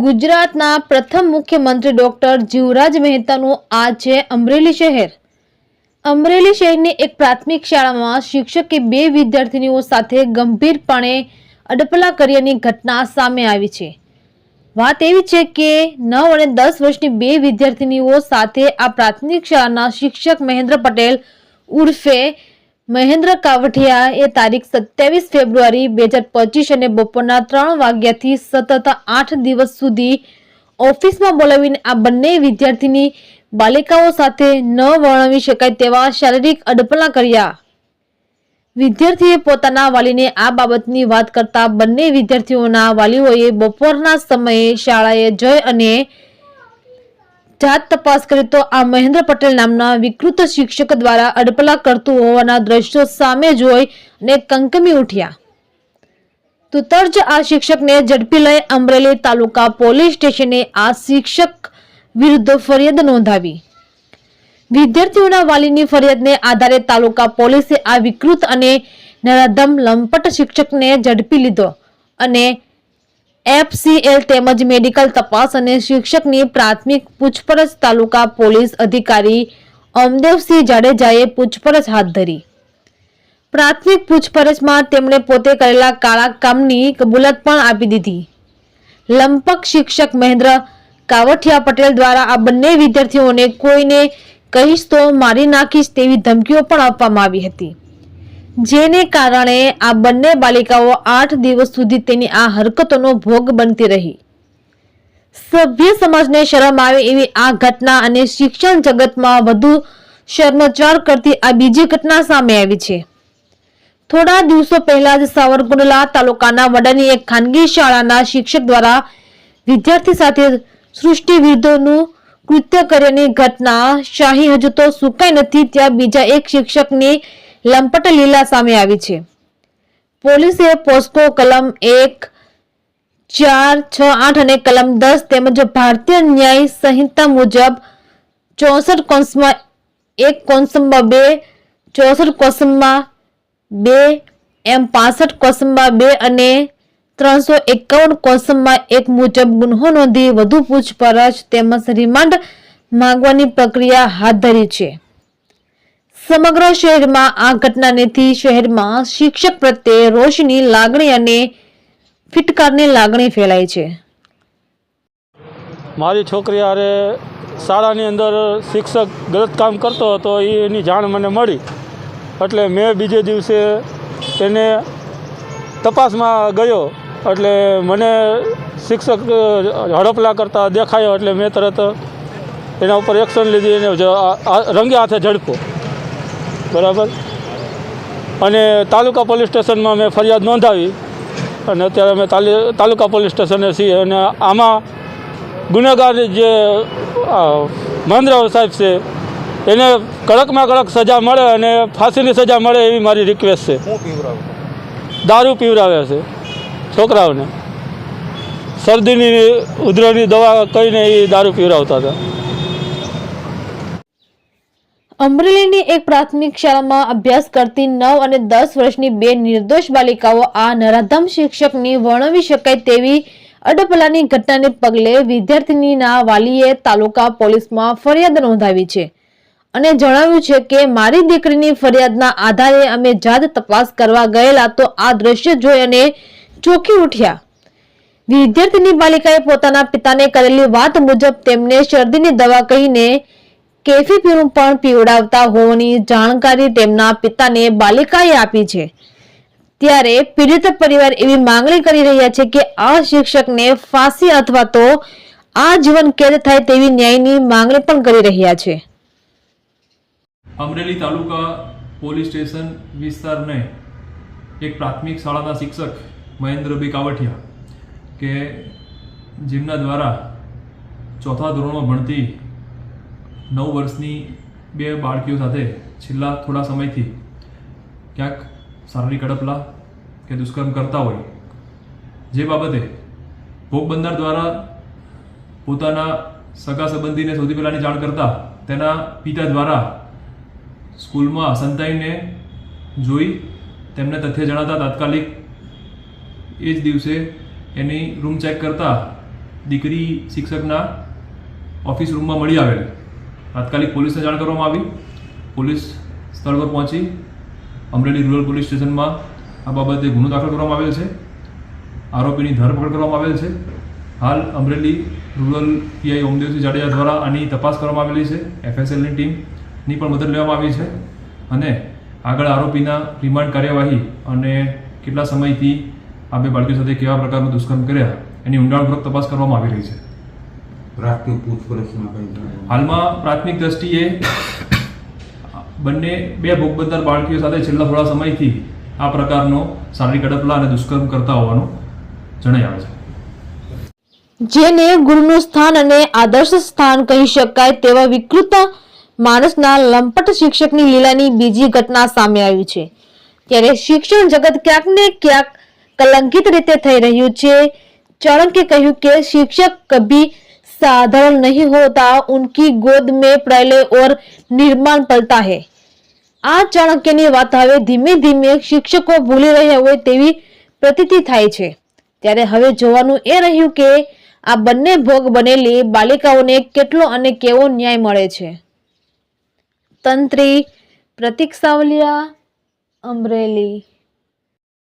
ગુજરાતના પ્રથમ મુખ્યમંત્રી ડોક્ટર જીવરાજ મહેતાનું આ છે અમરેલી શહેર. અમરેલી શહેરની એક પ્રાથમિક શાળામાં શિક્ષકે બે વિદ્યાર્થીનીઓ સાથે ગંભીરપણે અડપલા કર્યાની ઘટના સામે આવી છે. વાત એવી છે કે નવ અને દસ વર્ષની બે વિદ્યાર્થીનીઓ સાથે આ પ્રાથમિક શાળાના શિક્ષક મહેન્દ્ર પટેલ ઉર્ફે મહેન્દ્ર કાવઠિયા એ તારીખ સત્યાવીસ ફેબ્રુઆરી બે પચીસ અને બપોરના ત્રણ વાગ્યાથી સતત આઠ દિવસ સુધી ઓફિસમાં બોલાવીને આ બંને વિદ્યાર્થીની બાલિકાઓ સાથે ન વર્ણવી શકાય તેવા શારીરિક અડપલા કર્યા. વિદ્યાર્થીએ પોતાના વાલીને આ બાબતની વાત કરતા બંને વિદ્યાર્થીઓના વાલીઓએ બપોરના સમયે શાળાએ જઈ અને જાત તપાસ કરી તો આ મહેન્દ્ર પટેલ નામના વિકૃત શિક્ષક દ્વારા અડપલા કરતું હોવાના દ્રશ્યો સામે જોઈ અને કંકમી ઉઠ્યા. તુતર્જ આ શિક્ષકને ઝડપી લઈ અમરેલી તાલુકા પોલીસ સ્ટેશને આ શિક્ષક વિરુદ્ધ ફરિયાદ નોંધાવી. વિદ્યાર્થીઓના વાલીની ફરિયાદને આધારે તાલુકા પોલીસે આ વિકૃત અને નરાધમ લંપટ શિક્ષકને ઝડપી લીધો અને એફસીએલ તેમજ મેડિકલ તપાસ અને શિક્ષકની પ્રાથમિક પૂછપરછ તાલુકા પોલીસ અધિકારી અમદેવસિંહ જાડેજાએ પૂછપરછ હાથ ધરી. પ્રાથમિક પૂછપરછમાં તેમણે પોતે કરેલા કાળા કામની કબૂલત પણ આપી દીધી. લંપક શિક્ષક મહેન્દ્ર કાવઠિયા પટેલ દ્વારા આ બંને વિદ્યાર્થીઓને કોઈને કહીશ તો મારી નાખીશ તેવી ધમકીઓ પણ આપવામાં આવી હતી. જેને કારણે આ બંને બાલિકાઓ આઠ દિવસ સુધી તેની આ હરકતોનો ભોગ બનતી રહી. સભ્ય સમાજને શરમ આવે એવી આ ઘટના અને શિક્ષણ જગતમાં વધુ શર્મચાર કરતી આ બીજી ઘટના સામે આવી છે. થોડા દિવસો પહેલા જ સાવરકુંડલા તાલુકાના વડાની એક ખાનગી શાળાના શિક્ષક દ્વારા વિદ્યાર્થી સાથે સૃષ્ટિ વિરુદ્ધનું કૃત્ય કર્યાની ઘટના શાહી હજુ તો સુકાઈ નથી, ત્યાં બીજા એક શિક્ષકની લંપટ લીલા સામે આવી છે. પોલીસે પોસ્કો કલમ એક, ચાર, છ, આઠ અને કલમ દસ તેમજ ભારતીય ન્યાય સંહિતા મુજબ ચોસઠ કોન્સમાં એક કોન્સમાં બે, ચોસઠ કોસમમાં બે, એમ પાસઠ કોસમમાં બે અને ત્રણસો એકાવન કોસમમાં એક મુજબ ગુન્હો નોંધી વધુ પૂછપરછ તેમજ રિમાન્ડ માંગવાની પ્રક્રિયા હાથ ધરી છે. સમગ્ર શહેરમાં આ ઘટનાનેથી શહેરમાં શિક્ષક પ્રત્યે રોષની લાગણી અને ફિટકારની લાગણી ફેલાય છે. મારી છોકરી આરે શાળાની અંદર શિક્ષક ગલત કામ કરતો હતો એની જાણ મને મળી. એટલે મેં બીજે દિવસે એને તપાસમાં ગયો, એટલે મને શિક્ષક હડપલા કરતા દેખાયો, એટલે મેં તરત એના ઉપર એક્શન લીધી એને રંગે હાથે ઝડપો બરાબર? અને તાલુકા પોલીસ સ્ટેશનમાં મેં ફરિયાદ નોંધાવી અને અત્યારે અમે તાલી તાલુકા પોલીસ સ્ટેશને છીએ અને આમાં ગુનેગાર જે મહેન્દ્રરાવ સાહેબ છે એને કડકમાં કડક સજા મળે અને ફાંસીની સજા મળે એવી મારી રિક્વેસ્ટ છે. દારૂ પીવરાવે છે છોકરાઓને. શરદીની ઉધરસની દવા કહીને એ દારૂ પીવરાવતા હતા. અમરેલીની એક પ્રાથમિક શાળામાં અભ્યાસ કરતી નવ અને દસ વર્ષની બે નિર્દોષ બાલિકાઓ આ નરાધમ શિક્ષકની વર્ણવી શકાય તેવી અડપલાની ઘટનાને પગલે વિદ્યાર્થીનીના વાલીએ તાલુકા પોલીસમાં ફરિયાદ નોંધાવી છે અને જણાવ્યું છે કે, મારી દીકરીની ફરિયાદના આધારે અમે જાત તપાસ કરવા ગયેલા તો આ દ્રશ્ય જોઈ અને ચોંકી ઉઠ્યા. વિદ્યાર્થીની બાલિકાએ પોતાના પિતાને કરેલી વાત મુજબ તેમને શરદીની દવા કહીને કેફી પીણું પીવડાવતા હોવાની જાણકારી તેમના પિતાને બાલિકાએ આપી છે. ત્યારે પીડિત પરિવાર એવી માંગણી કરી રહ્યા છે કે આ શિક્ષકને ફાંસી અથવા તો આજીવન કેદ થાય તેવી ન્યાયની માંગણી પણ કરી રહ્યા છે. અમરેલી તાલુકા પોલીસ સ્ટેશન વિસ્તારને એક પ્રાથમિક શાળાના શિક્ષક મહેન્દ્રભાઈ કાવઠિયા કે જેમના દ્વારા ચોથા ધોરણમાં ભણતી નવ વર્ષની બે બાળકીઓ સાથે છેલ્લા થોડા સમયથી ક્યાંક શારીરિક અડપલા કે દુષ્કર્મ કરતા હોય. જે બાબતે ભોગ બંધાર દ્વારા પોતાના સગા સંબંધીને સૌથી પહેલાંની જાણ કરતા તેના પિતા દ્વારા સ્કૂલમાં સંતાઈને જોઈ તેમને તથ્ય જણાતા તાત્કાલિક એ જ દિવસે એની રૂમ ચેક કરતા દીકરી શિક્ષકના ઓફિસ રૂમમાં મળી આવેલી. તાત્કાલિક પોલીસને જાણ કરવામાં આવી. પોલીસ સ્થળ પર પહોંચી અમરેલી રૂરલ પોલીસ સ્ટેશનમાં આ બાબતે ગુનો દાખલ કરવામાં આવેલ છે. આરોપીની ધરપકડ કરવામાં આવેલ છે. હાલ અમરેલી રૂરલ પીઆઈ ઓમદેવસિંહ જાડેજા દ્વારા આની તપાસ કરવામાં આવેલી છે. એફએસએલની ટીમની પણ મદદ લેવામાં આવી છે અને આગળ આરોપીના રિમાન્ડ કાર્યવાહી અને કેટલા સમયથી આ બે બાળકીઓ સાથે કેવા પ્રકારનું દુષ્કર્મ કર્યા એની ઊંડાણપૂર્વક તપાસ કરવામાં આવી રહી છે. પ્રાથમિક પૂછપરછમાં કઈ હાલમાં પ્રાથમિક દ્રષ્ટિએ બંને બે ભોગબંદર બાળકીઓ સાથે છેલ્લા થોડા સમયથી આ પ્રકારનો શારીરિક અડપલા અને દુષ્કર્મ કરતા હોવાનું જણાઈ આવે છે. જેને ગુરુનું સ્થાન અને આદર્શ સ્થાન કહી શકાય તેવા વિકૃત માણસના લંપટ શિક્ષકની લીલાની બીજી ઘટના સામે આવી છે. ત્યારે શિક્ષણ જગત ક્યાંક ને ક્યાંક કલંકિત રીતે થઈ રહ્યું છે. ચાણક્ય કહ્યું કે શિક્ષક કભી साधारण नहीं होता उनकी गोद में प्रलय और निर्माण पलता है આ ચાણક્યની વાત હવે ધીમે ધીમે શિક્ષકો ભૂલી રહ્યા હોય તેવી પ્રતીતિ થાય છે ત્યારે હવે જોવાનું એ રહ્યું કે આ બંને ભોગ બનેલી બાલિકાઓને કેટલો અને કેવો ન્યાય મળે છે તંત્રી પ્રતિક સાવલિયા અમરેલી